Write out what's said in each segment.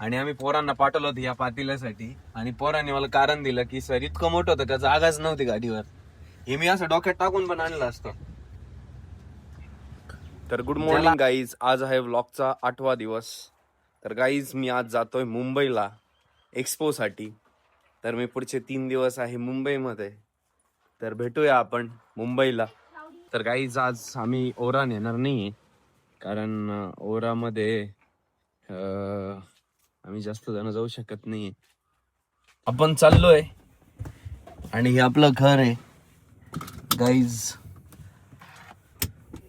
आणि आम्ही पोरांना पाठवलं होतं या पातेल्यासाठी आणि पोरांनी मला कारण दिलं की सर इतकं मोठं होतं का? जागाच नव्हती गाडीवर. हे मी असं डोक्यात टाकून पण आणलं असतं. तर गुड मॉर्निंग गाईज आज आहे व्लॉगचा आठवा दिवस. तर गाईज मी आज जातोय मुंबईला एक्सपोसाठी तर मी पुढचे तीन दिवस आहे मुंबईमध्ये. तर भेटूया आपण मुंबईला. तर गाईज आज आम्ही ओरा नेणार नाही कारण ओरामध्ये अं, आम्ही जास्त जण जाऊ शकत नाही आपण चाललोय. आणि हे आपलं घर आहे. गाईज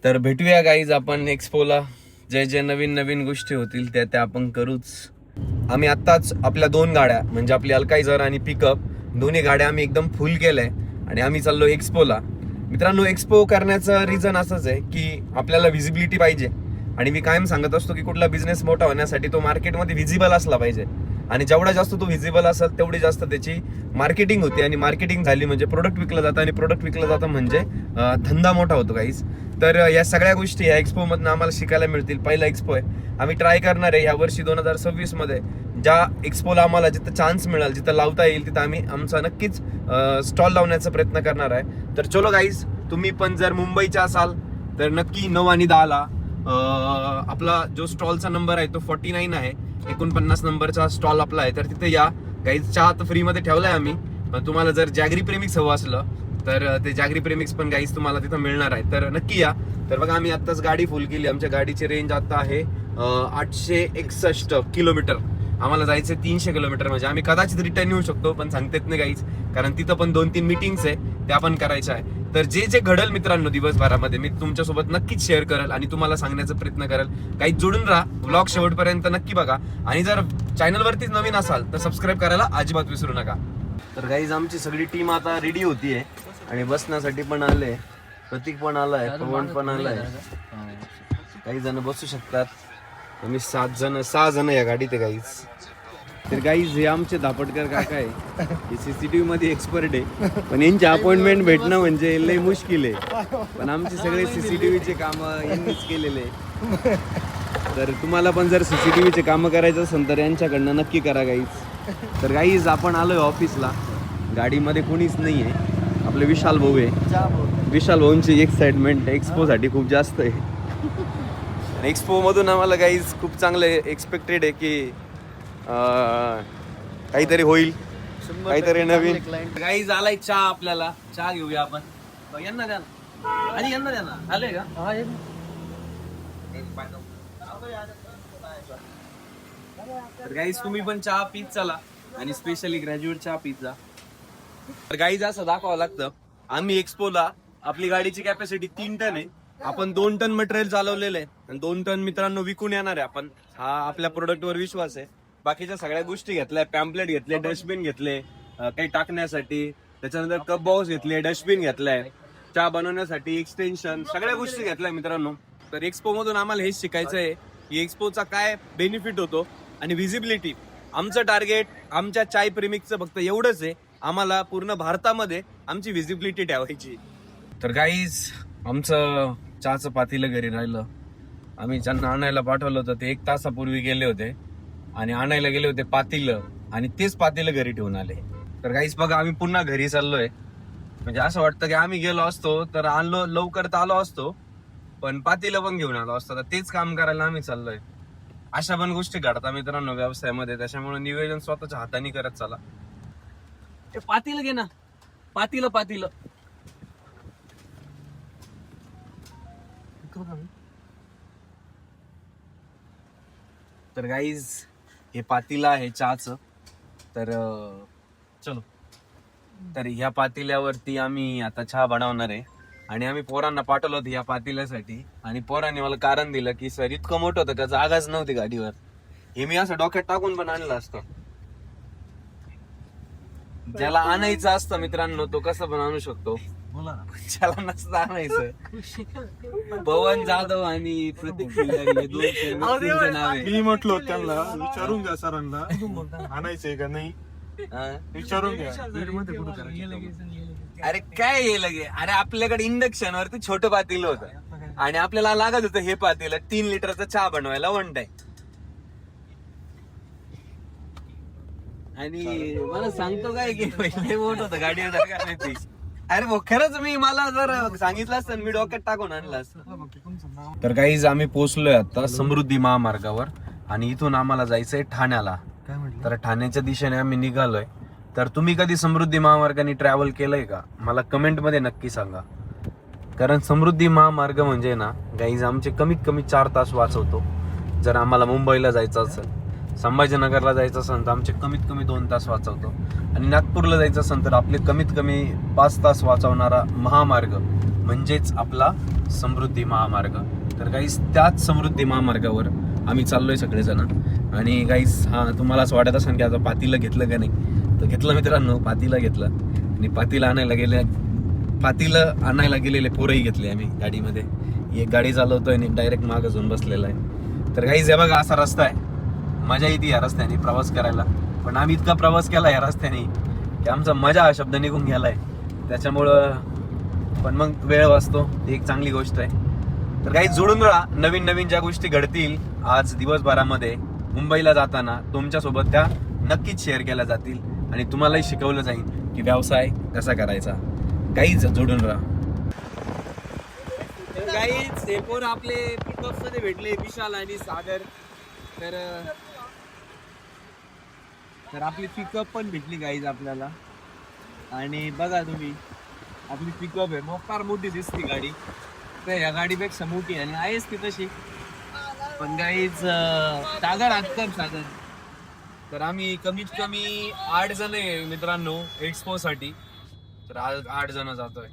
तर भेटूया गाईज आपण एक्सपोला जे जे नवीन नवीन गोष्टी होतील त्या त्या आपण करूच. आम्ही आत्ताच आपल्या दोन गाड्या म्हणजे आपली अल्कायझर आणि पिकअप दोन्ही गाड्या आम्ही एकदम फुल केलंय. आणि आम्ही चाललो एक्सपोला मित्रांनो एक्सपो करण्याचं रिझन असंच आहे की आपल्याला व्हिजिबिलिटी पाहिजे. आणि मी कायम सांगत असतो की कुठला बिझनेस मोठा होण्यासाठी तो मार्केटमध्ये व्हिजिबल असला पाहिजे. आणि जेवढा जास्त तो व्हिजिबल असेल तेवढी जास्त त्याची मार्केटिंग होते. आणि मार्केटिंग झाली म्हणजे प्रोडक्ट विकलं जातं आणि प्रोडक्ट विकलं जातं म्हणजे धंदा मोठा होतो काहीच. तर या सगळ्या गोष्टी या एक्सपोमधनं आम्हाला शिकायला मिळतील. पहिला एक्सपो आहे. आम्ही ट्राय करणार आहे. या वर्षी दोन हजार सव्वीसमध्ये ज्या एक्सपोला आम्हाला जिथं चान्स मिळेल जिथं लावता येईल तिथं आम्ही आमचा नक्कीच स्टॉल लावण्याचा प्रयत्न करणार आहे. तर चलो गाईज तुम्ही पण जर मुंबईच्या असाल तर नक्की नऊ आणि दहाला आपला जो स्टॉलचा नंबर आहे तो फॉर्टी नाईन आहे. एकोणपन्नास नंबरचा स्टॉल आपला आहे. तर तिथे या. काही चहा तर फ्रीमध्ये आहे आम्ही. पण तुम्हाला जर जागरी प्रेमिक्स हवं असलं तर ते जागरी प्रेमिक्स पण गाईज तुम्हाला तिथं मिळणार आहे. तर नक्की या. तर बघा आम्ही आत्ताच गाडी फुल केली. आमच्या गाडीची रेंज आता आहे आठशे एकसष्ट किलोमीटर. आम्हाला जायचं तीनशे किलोमीटर. म्हणजे आम्ही कदाचित रिटर्न येऊ शकतो पण सांगतेत नाही गाईच कारण तिथं पण दोन तीन मिटिंग्स आहे त्या पण करायच्या आहे. तर जे जे घडल मित्रांनो दिवसभरामध्ये मी तुमच्यासोबत नक्कीच शेअर करेल आणि तुम्हाला सांगण्याचा प्रयत्न करेल. काही जोडून राहा ब्लॉग शेवटपर्यंत नक्की बघा. आणि जर चॅनल वरतीच नवीन असाल तर सबस्क्राईब करायला अजिबात विसरू नका. तर गाईज आमची सगळी टीम आता रेडी होतीये आणि बसण्यासाठी पण आले प्रतीक पण आलाय पवन पण आलाय. काही जण बसू शकतात. आम्ही सात जण सहा जण या गाडीत आहे गाईज तर गाईज हे आमचे धापटकर काका आहे. हे सीसीटीव्ही मध्ये एक्सपर्ट आहे. पण यांची अपॉइंटमेंट भेटणं म्हणजे लय मुश्किल आहे. पण आमचे सगळे सीसीटीव्हीचे काम यांनीच केलेले आहे. तर तुम्हाला पण जर सीसीटीव्हीचे कामं करायचं असेल तर यांच्याकडनं नक्की करा गाईज तर गाईज आपण आलोय ऑफिसला गाडीमध्ये कोणीच नाही आहे आपले विशाल भाऊ आहे. विशाल भाऊंची एक्साइटमेंट एक्सपोसाठी खूप जास्त आहे. एक्सपो मधून आम्हाला गाईज खूप चांगलं एक्सपेक्टेड आहे की अं, काहीतरी होईल. काहीतरी नवीन. गाईज आलाय चहा आपल्याला. चहा घेऊया आपण. यांना द्या ना. आणि यांना द्या ना. आले का? तर गाईज तुम्ही पण चहा पीत चला. आणि स्पेशली ग्रॅज्युएट चहा पीत जा. तर गाईज असं दाखवावं लागतं. आम्ही एक्सपोला आपली गाडीची कॅपॅसिटी तीन टन आहे. आपण दोन टन मटेरियल चालवलेलं आहे. आणि दोन टन मित्रांनो विकून येणार आहे. आपण हा आपल्या प्रोडक्टवर विश्वास आहे. बाकीच्या सगळ्या गोष्टी घेतल्या. पॅम्पलेट घेतले डस्टबिन घेतले अं, काही टाकण्यासाठी. त्याच्यानंतर कप बॉक्स घेतले डस्टबिन घेतलाय. चहा बनवण्यासाठी एक्सटेन्शन सगळ्या गोष्टी घेतल्या मित्रांनो. तर एक्सपो मधून आम्हाला हेच शिकायचं आहे की एक्सपोचा काय बेनिफिट होतो आणि व्हिजिबिलिटी आमचं टार्गेट आमच्या चाय प्रेमिकचं फक्त एवढंच आहे. आम्हाला पूर्ण भारतामध्ये आमची व्हिजिबिलिटी ठेवायची तर गाईज आमचं चहाचं पातीलं घरी राहिलं. आम्ही ज्यांना आणायला पाठवलं होतं ते एक तासापूर्वी गेले होते. आणि आणायला गेले होते पातीलं. आणि तेच पातीलं घरी ठेवून आले. तर काहीच बघा आम्ही पुन्हा घरी चाललोय. म्हणजे असं वाटतं की आम्ही गेलो असतो तर आणलो लवकर तर आलो असतो. पण पातीलं पण घेऊन आलो असतो. तर तेच काम करायला आम्ही चाललोय. अशा पण गोष्टी घडतात मित्रांनो व्यवसायामध्ये. त्याच्यामुळे निवेदन स्वतःच्या हाताने करत चला. ते पातील घे ना. पातील पातील. तर गाईज हे पातीला आहे चहाचं. तर अं, चलो. तर ह्या पातेल्यावरती आम्ही आता चहा बनवणार आहे. आणि आम्ही पोरांना पाठवलं होतं या पातेल्यासाठी. आणि पोरांनी मला कारण दिलं की सर इतकं मोठं होतं का जागाच नव्हती गाडीवर. हे मी असं डोक्यात टाकून पण आणलं असतं. ज्याला आणायचं असतं मित्रांनो तो कसं पण आणू शकतो. ज्याला नसतं आणायचं. पवन जाधव आणि प्रतीक खिल्लारी हे दोन व्यक्तींचं नाव आहे मी म्हटलो त्यांना विचारून घ्या सरांना. आणायचंय का नाही? विचारून घ्या. अरे काय हे लगे? अरे आपल्याकडे इंडक्शन वरती छोटं पातील होतं. आणि आपल्याला लागत होतं हे पातील तीन लिटरचा चहा बनवायला वन टाइम आणि मला सांगतो काय की पहिले मोठ होतं गाडी अरे भाऊ खरंच मी मला जर सांगितलं असतं मी डोक्यात टाकून आणलं असतं. तर काहीच आम्ही पोहोचलोय आता समृद्धी महामार्गावर आणि इथून आम्हाला जायचंय ठाण्याला. तर ठाण्याच्या दिशेने आम्ही निघालोय. तर तुम्ही कधी समृद्धी महामार्गाने ट्रॅव्हल केलंय का? मला कमेंटमध्ये नक्की सांगा. कारण समृद्धी महामार्ग म्हणजे ना गाईज आमचे कमीत कमी चार तास वाचवतो. जर आम्हाला मुंबईला जायचं असेल संभाजीनगरला जायचं असेल तर आमचे कमीत कमी दोन तास वाचवतो. आणि नागपूरला जायचं असेल तर आपले कमीत कमी पाच तास वाचवणारा महामार्ग म्हणजेच आपला समृद्धी महामार्ग. तर गाईज त्याच समृद्धी महामार्गावर आम्ही चाललोय सगळेजण. आणि गाईस हा तुम्हाला असं वाटत असेल की आता पातीला घेतलं का नाही? तर घेतलं मित्रांनो पातीला घेतलं. आणि पातीला आणायला गेले पातीला आणायला गेलेले पोरही घेतले आम्ही गाडीमध्ये. एक गाडी चालवतोय आणि डायरेक्ट मागं जाऊन बसलेला आहे. तर गाईज हे बघा असा रस्ता आहे. मजा येते या रस्त्याने प्रवास करायला. पण आम्ही इतका प्रवास केला या रस्त्याने की आमचा मजा हा शब्द निघून गेलाय. त्याच्यामुळं पण मग वेळ वाचतो. ही एक चांगली गोष्ट आहे. तर काही जुळून राहा नवीन नवीन ज्या गोष्टी घडतील आज दिवसभरामध्ये मुंबईला जाताना तुमच्यासोबत त्या नक्कीच शेअर केल्या जातील आणि तुम्हालाही शिकवलं जाईल की व्यवसाय कसा करायचा. काहीच जोडून राहा. काहीच हे आपले पिकअपमध्ये भेटले विशाल आणि सागर. तर तर आपली पिकअप पण भेटली गाईज आपल्याला. आणि बघा तुम्ही आपली पिकअप आहे. मोकार मोठी दिसती गाडी. तर या गाडीपेक्षा मोठी आहे आणि आहेच ती तशी. पण गाईज सागर आजकाल सागर तर आम्ही कमीत कमी आठ जण आहे मित्रांनो एक्सपो साठी. तर आज आठ जण जातोय.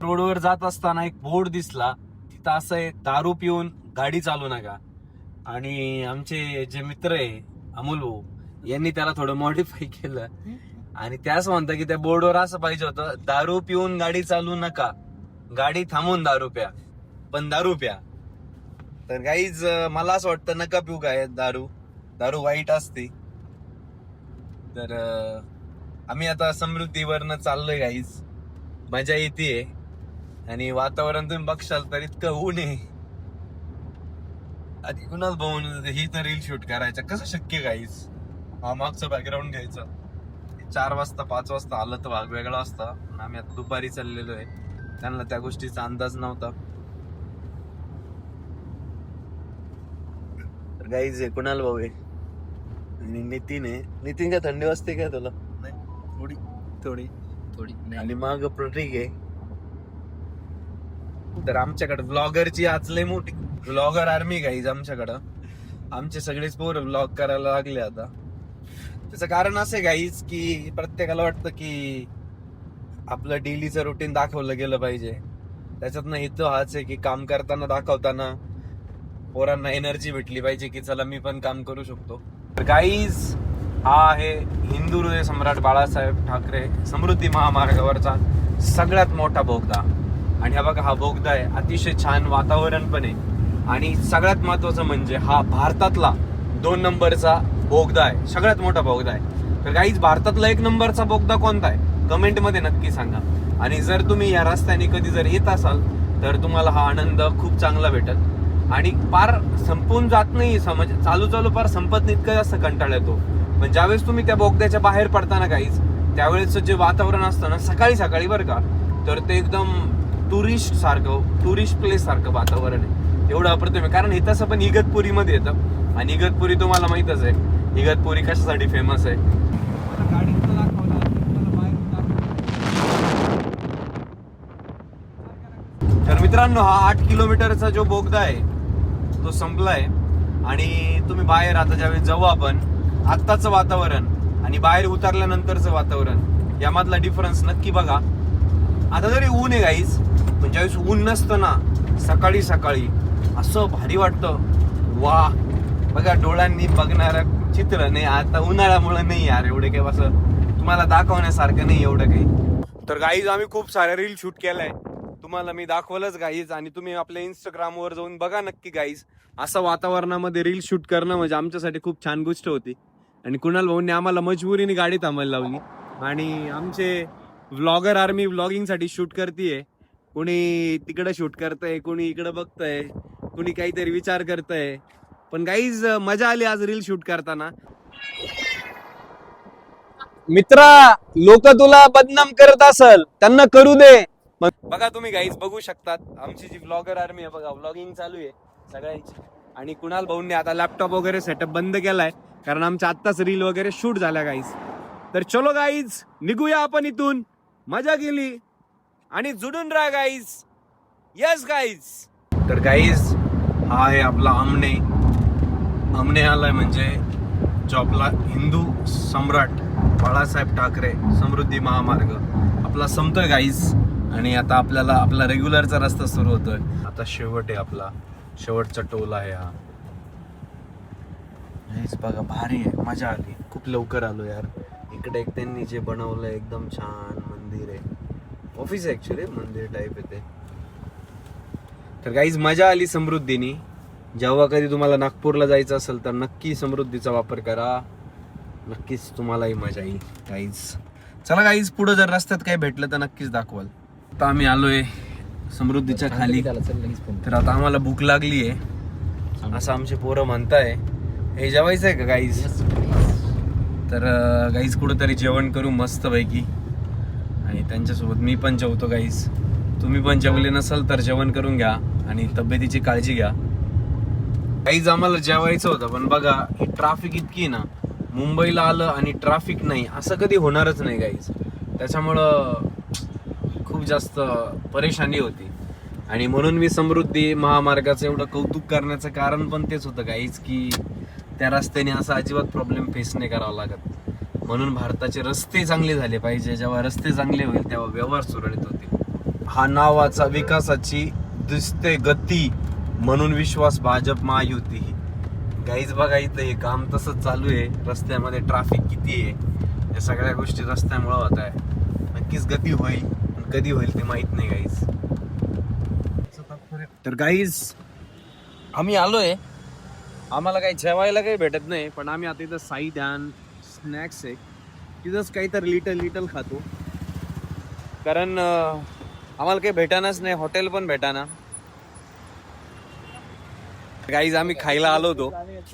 रोडवर जात असताना एक बोर्ड दिसला. तिथं असं आहे दारू पिऊन गाडी चालू नका. आणि आमचे जे मित्र आहे अमोल भाऊ यांनी त्याला थोडं मॉडीफाय केलं. आणि त्याच म्हणतं की त्या बोर्डवर असं पाहिजे होतं दारू पिऊन गाडी चालू नका. गाडी थांबून दारू प्या पण दारू प्या तर काहीच मला असं वाटतं नका पिऊ काय दारू. दारू वाईट असते. तर आम्ही आता समृद्धीवरनं चाललोय गाईज मजा येते आणि वातावरण तुम्ही बघशाल तर इतकं ऊन आहे. आधी कुणाल भाऊन ही तर रील शूट करायचं. कसं शक्य गाईज हा मागचं बॅकग्राऊंड घ्यायचं. चार वाजता पाच वाजता आलं तर भाग वेगळा असता. आणि आम्ही आता दुपारी चाललेलो आहे. त्यांना त्या गोष्टीचा अंदाज नव्हता. तर गाईज आहे कुणाल भाऊ आहे? आणि नितीन आहे. नितीन का थंडी वाजते काय तुला? नाही थोडी. थोडी. थोडी आणि मग प्रतीक आहे. तर आमच्याकडे ब्लॉगरची आज लय मोठी ब्लॉगर आर्मी गाईज आमच्याकडं. आमचे सगळेच पोर ब्लॉग करायला लागले आता. त्याचं कारण असं आहे गाईज की प्रत्येकाला वाटतं की आपलं डेलीचं रुटीन दाखवलं गेलं पाहिजे. त्याच्यातनं हेतू हाच आहे की काम करताना दाखवताना पोरांना एनर्जी भेटली पाहिजे की चला मी पण काम करू शकतो. तर गाईज हा आहे हिंदू हृदय सम्राट बाळासाहेब ठाकरे समृद्धी महामार्गावरचा सगळ्यात मोठा बोगदा. आणि हा बघा हा बोगदा आहे अतिशय छान वातावरण पण आहे. आणि सगळ्यात महत्वाचं म्हणजे हा भारतातला दोन नंबरचा बोगदा आहे. सगळ्यात मोठा बोगदा आहे. तर काहीच भारतातला एक नंबरचा बोगदा कोणता आहे? कमेंटमध्ये नक्की सांगा. आणि जर तुम्ही या रस्त्याने कधी जर येत असाल तर तुम्हाला हा आनंद खूप चांगला भेटल. आणि पार संपून जात नाही समज चालू चालू पार संपत इतकं जास्त कंटाळा येतो. पण ज्यावेळेस तुम्ही त्या बोगद्याच्या बाहेर पडताना काहीच त्यावेळेचं जे वातावरण असतं ना सकाळी सकाळी बरं का तर ते एकदम टुरिस्ट सारखं टुरिस्ट प्लेस सारखं वातावरण आहे. एवढं अप्रतिम आहे. कारण हे तसं पण इगतपुरीमध्ये येतं. आणि इगतपुरी तुम्हाला माहीतच आहे. इगतपुरी कशासाठी फेमस आहे? तर मित्रांनो हा आठ किलोमीटरचा जो बोगदा आहे तो संपलाय. आणि तुम्ही बाहेर आता ज्यावेळेस जाऊ आपण आत्ताचं वातावरण आणि बाहेर उतरल्यानंतरचं वातावरण यामधला डिफरन्स नक्की बघा. आता जरी ऊन आहे गाईज पण ज्यावेळेस ऊन नसतं ना सकाळी सकाळी असं भारी वाटतं. वा बघा डोळ्यांनी बघणारं चित्र नाही आता उन्हाळ्यामुळे नाही यार एवढे काही असं तुम्हाला दाखवण्यासारखं नाही एवढं काही. तर गाईज आम्ही खूप साऱ्या रील शूट केलाय. तुम्हाला मी दाखवलंच गाईज आणि तुम्ही आपल्या इंस्टाग्रामवर जाऊन बघा नक्की गाईज असं वातावरणामध्ये रील शूट करणं म्हणजे आमच्यासाठी खूप छान गोष्ट होती. आणि कुणाल भाऊंनी आम्हाला मजबुरीने गाडी थांबायला लावली. आणि आमचे व्लॉगर आर्मी व्लॉगिंगसाठी शूट करतीये. कोणी तिकडं शूट करतंय कोणी इकडं बघतंय कोणी काहीतरी विचार करतंय. पण गाईज मजा आली आज रील शूट करताना. मित्रा लोक तुला बदनाम करत असल त्यांना करू दे. मग बघा तुम्ही गाईज बघू शकतात. आमची जी ब्लॉगर आर्मी आहे बघा ब्लॉगिंग चालू आहे सगळ्यांची. आणि कुणाल भाऊंनी आता लॅपटॉप वगैरे सेटअप बंद केलाय कारण आमच्या आत्ताच रील वगैरे शूट झाल्या गाईज तर चलो गाईज निघूया आपण इथून. मजा केली. आणि जुडून राहा गाईज यस गाईज तर गाईज हा आहे आपला आमने. आमने आलाय म्हणजे जॉबला हिंदू सम्राट बाळासाहेब ठाकरे समृद्धी महामार्ग. आपला संपतोय गाईज आणि आता आपल्याला आपला रेग्युलरचा रस्ता सुरू होतोय. आता शेवट आहे आपला. शेवटचा टोल आहे हा. बघा भारी आहे. मजा आली. खूप लवकर आलो यार. इकडे एक त्यांनी जे बनवलं एकदम छान मंदिर आहे. ऑफिस आहे ॲक्च्युली मंदिर टाईप आहे ते. तर गाईज मजा आली समृद्धीनी. जेव्हा कधी तुम्हाला नागपूरला जायचं असेल तर नक्की समृद्धीचा वापर करा. नक्कीच तुम्हालाही मजा येईल गाईज चला गाईज पुढे जर रस्त्यात काही भेटलं तर नक्कीच दाखवाल. आता आम्ही आलोय समृद्धीच्या खाली. तर आता आम्हाला भूक लागली आहे. असं आमचे पोरं म्हणताय. हे जेवायचं आहे का गाईज तर गाईज कुठंतरी जेवण करू मस्त पैकी आणि त्यांच्यासोबत मी पण जेवतो गाईज तुम्ही पण जेवले नसाल तर जेवण करून घ्या आणि तब्येतीची काळजी घ्या. काहीच आम्हाला जेवायचं होतं पण बघा ही ट्राफिक इतकी ना मुंबईला आलं आणि ट्राफिक नाही असं कधी होणारच नाही गाईज त्याच्यामुळं खूप जास्त परेशानी होती. आणि म्हणून मी समृद्धी महामार्गाचं एवढं कौतुक करण्याचं कारण पण तेच होतं गाईज की त्या रस्त्याने असा अजिबात प्रॉब्लेम फेस नाही करावा लागत. म्हणून भारताचे रस्ते चांगले झाले पाहिजे जेव्हा रस्ते चांगले होईल तेव्हा व्यवहार सुरळीत होतील. हा नावाचा विकासाची दिसते गती म्हणून विश्वास भाजप महायुती. गाईज बघा इथं हे काम तसंच चालू आहे. रस्त्यामध्ये ट्रॅफिक किती आहे? या सगळ्या गोष्टी रस्त्यामुळं होत आहे. नक्कीच गती होईल. कधी होईल ते माहीत नाही गाईज तर गाईज आम्ही आलोय. आम्हाला काही जेवायला काही भेटत नाही पण आम्ही आता इथं साई ध्यान स्नॅक्स आहे. तिथंच काहीतरी लिटल लिटल खातो. कारण आम्हाला काही भेटानाच नाही. हॉटेल पण भेटाना गाईज आम्ही खायला आलो होतो.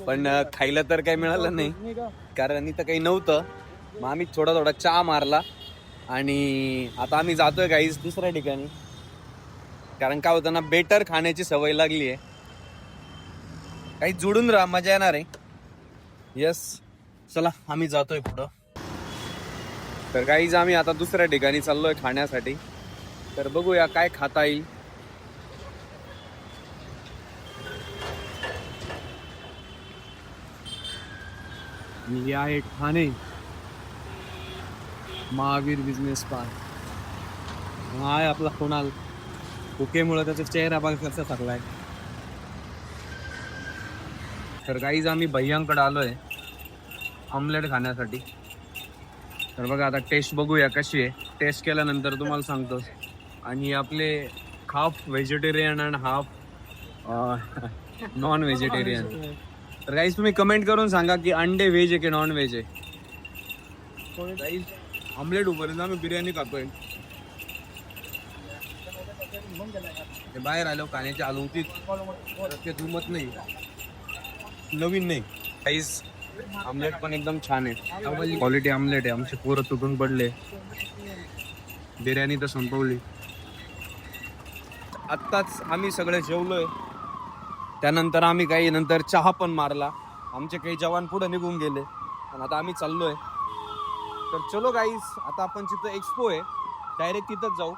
पण खायला तर काही मिळालं नाही. कारण इथं काही नव्हतं. मग आम्ही थोडा थोडा चहा मारला. आणि आता आम्ही जातोय गाईज दुसऱ्या ठिकाणी. कारण काय होतं ना बेटर खाण्याची सवय लागली आहे. काही जुडून राहा मजा येणार आहे. यस चला आम्ही जातोय पुढं. तर काहीच आम्ही आता दुसऱ्या ठिकाणी चाललोय खाण्यासाठी. तर बघूया काय खाता येईल. आणि आहे ठाणे. महावीर बिझनेस पार्क हा आहे आपला कोणाल. मुळे त्याचा चेहरा बघ कसा टाकलाय तर काहीच आम्ही भैयांकडे आहे ऑमलेट खाण्यासाठी. तर बघा आता टेस्ट बघूया कशी आहे. टेस्ट केल्यानंतर तुम्हाला सांगतो. आणि आपले half vegetarian and half non vegetarian तर गाईज तुम्ही कमेंट करून सांगा की अंडे व्हेज आहे की नॉन व्हेज आहे ऑमलेट उपर्यंत आम्ही बिर्याणी कापेल ते बाहेर आलो खाण्याची आलो होती. ते दुमत नाही. नवीन नाही. गाईज आमलेट पण एकदम छान आहे. क्वालिटी आमलेट आहे. आमचे पोरं तुटून पडले. बिर्याणी तर संपवली. आत्ताच आम्ही सगळे जेवलोय. त्यानंतर आम्ही काही नंतर चहा पण मारला. आमचे काही जवान पुढे निघून गेले. आणि आता आम्ही चाललोय. तर चलो गाईस आता आपण जिथं एक्सपो आहे. डायरेक्ट तिथंच जाऊ.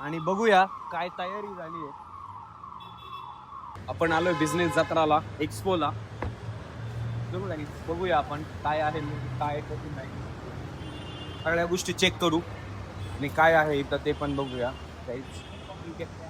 आणि बघूया काय तयारी झाली आहे. आपण आलोय बिझनेस जत्राला एक्सपोला बघूया आपण काय आहे काय नाही. सगळ्या गोष्टी चेक करू. आणि काय आहे इथं ते पण बघूया. काहीच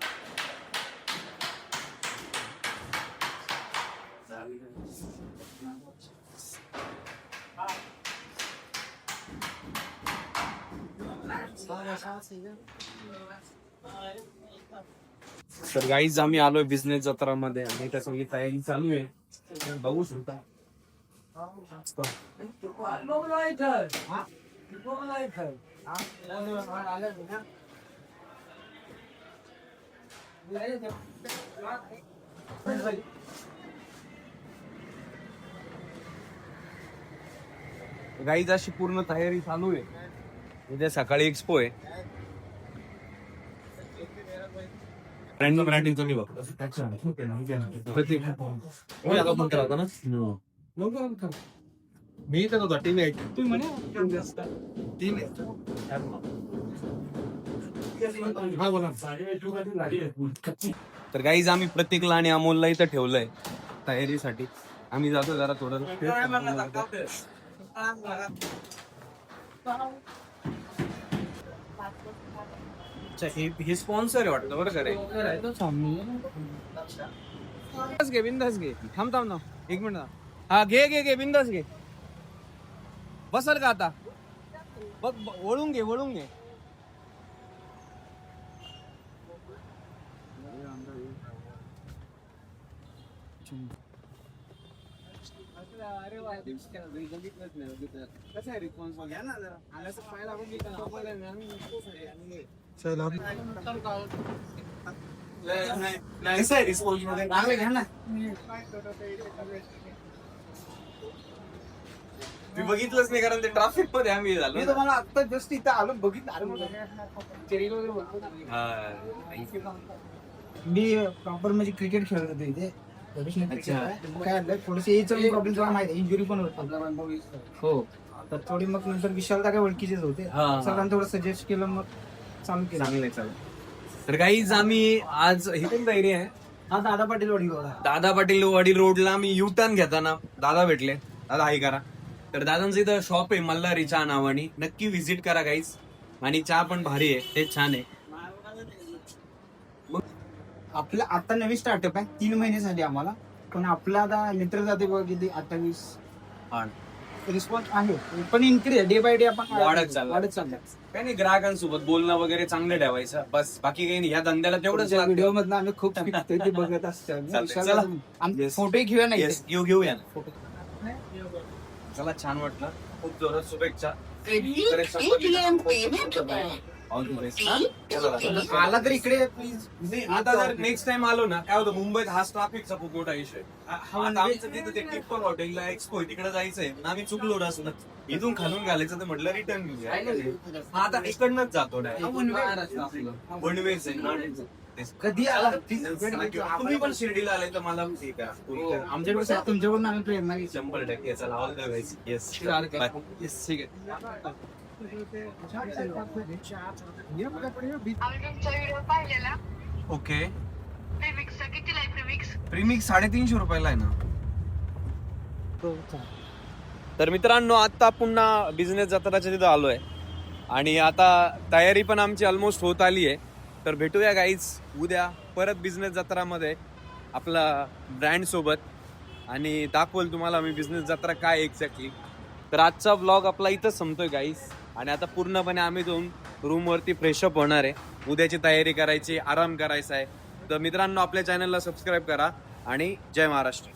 तर गाईज आम्ही आलोय बिझनेस जत्रामध्ये आणि त्या सगळी तयारी चालू आहे. बघू शकता. गाईज अशी पूर्ण तयारी चालू आहे. उद्या सकाळी एक्सपो आहे. तुम्ही मी तर होता टीव्ही तुम्ही हा बोला. तर गाईज आम्ही प्रत्येकला आणि अमोलला इथं ठेवलंय तयारीसाठी. आम्ही जातो जरा थोडं अच्छा हे हे स्पॉन्सर आहे वाटतं बरं का रे? बिंदास घे बिंदास घे. थांब थांब ना एक मिनिट थांब. हा घे घे घे बिंदास घे. बसल का आता? बघ ब- वळून घे वळून घे. कसं आहे रिस्पॉन्स घ्या ना जरा. आल्याचं पाहायला कसं आहे रिस्पॉन्समध्ये. चांगलं घ्या ना. मी बघितलंच नाही कारण ते ट्रॅफिकमध्ये आम्ही झालो मी तुम्हाला आता जस्ट इथं आलो बघितलं. अरे मी प्रॉपर म्हणजे क्रिकेट खेळत होतो इथे. काय झालं प्रॉब्लेम तुम्हाला माहिती इंजुरी पण होत. हो. तर थोडी मग नंतर विशाल काय ओळखीचेच होते. हा. थोडं सजेस्ट केलं मग चालू केलं. चांगलं आहे, चांगलं आहे. तर काहीच आम्ही आज ही कोणता एरिया आहे. हा दादा पाटील वडील दादा पाटील वाडी रोडला आम्ही यू टर्न घेताना. दादा भेटले. दादा हाय करा. तर दादांचं इथं शॉप आहे मल्हारी चहा नावानी. नक्की व्हिजिट करा गाईज आणि चहा पण भारी आहे. ते छान आहे. आपलं आता नवीन स्टार्टअप आहे. तीन महिने झाले आम्हाला. पण आपला आता लिटर जाते बघ किती अठ्ठावीस. हा. रिस्पॉन्स आहे. पण इन्क्रीज डे बाय डे आपण वाढत चाललंय. वाढत चाललंय. काय नाही ग्राहकांसोबत बोलणं वगैरे चांगलं ठेवायचं. बस बाकी काही नाही. या धंद्याला तेवढंच व्हिडिओ मधनं आम्ही खूप शिकतोय ते बघत असतो. फोटो घेऊया नाही Yes, घेऊ घेऊया ना. चला छान वाटलं. खूप जोरात शुभेच्छा. आला तर इकडे प्लीज आता जर नेक्स्ट टाइम आलो ना काय होतं मुंबईत हाच ट्राफिकचा खूप मोठा इशू आहे. तिथं ते टिप्पर हॉटेलला एक्सपो तिकडे जायचंय. आणि आम्ही चुकलो असं इथून खालून घालायचं तर म्हटलं रिटर्न हा, आता इकडनंच जातो वनवेज आहे. कधी आला? तुम्ही पण शिर्डीला आले तर मला हे. आमच्याकडे तुमच्याकडून आम्ही प्रेरणा. शंभर टक्के. चला ऑल द बेस्ट येस ठीक आहे. तुमचा व्हिडिओ पाहिलेला. ओके. प्रीमिक्सचा कितीला आहे प्रीमिक्स प्रीमिक्स साडेतीनशे रुपयाला आहे ना. तर मित्रांनो आता पुन्हा बिझनेस जत्राच्या तिथं आलोय. आणि आता तयारी पण आमची ऑलमोस्ट होत आली आहे. तर भेटूया गाईज उद्या परत बिझनेस जत्रामध्ये आपला ब्रँड सोबत. आणि दाखवल तुम्हाला मी बिझनेस जत्रा काय एक्झॅक्टली तर आजचा ब्लॉग आपला इथंच संपतोय गाईज आणि आता पूर्णपणे आम्ही जाऊन रूमवरती फ्रेशअप होणार आहे. उद्याची तयारी करायची आराम करायचा आहे. तर मित्रांनो आपल्या चॅनलला सबस्क्राईब करा आणि जय महाराष्ट्र.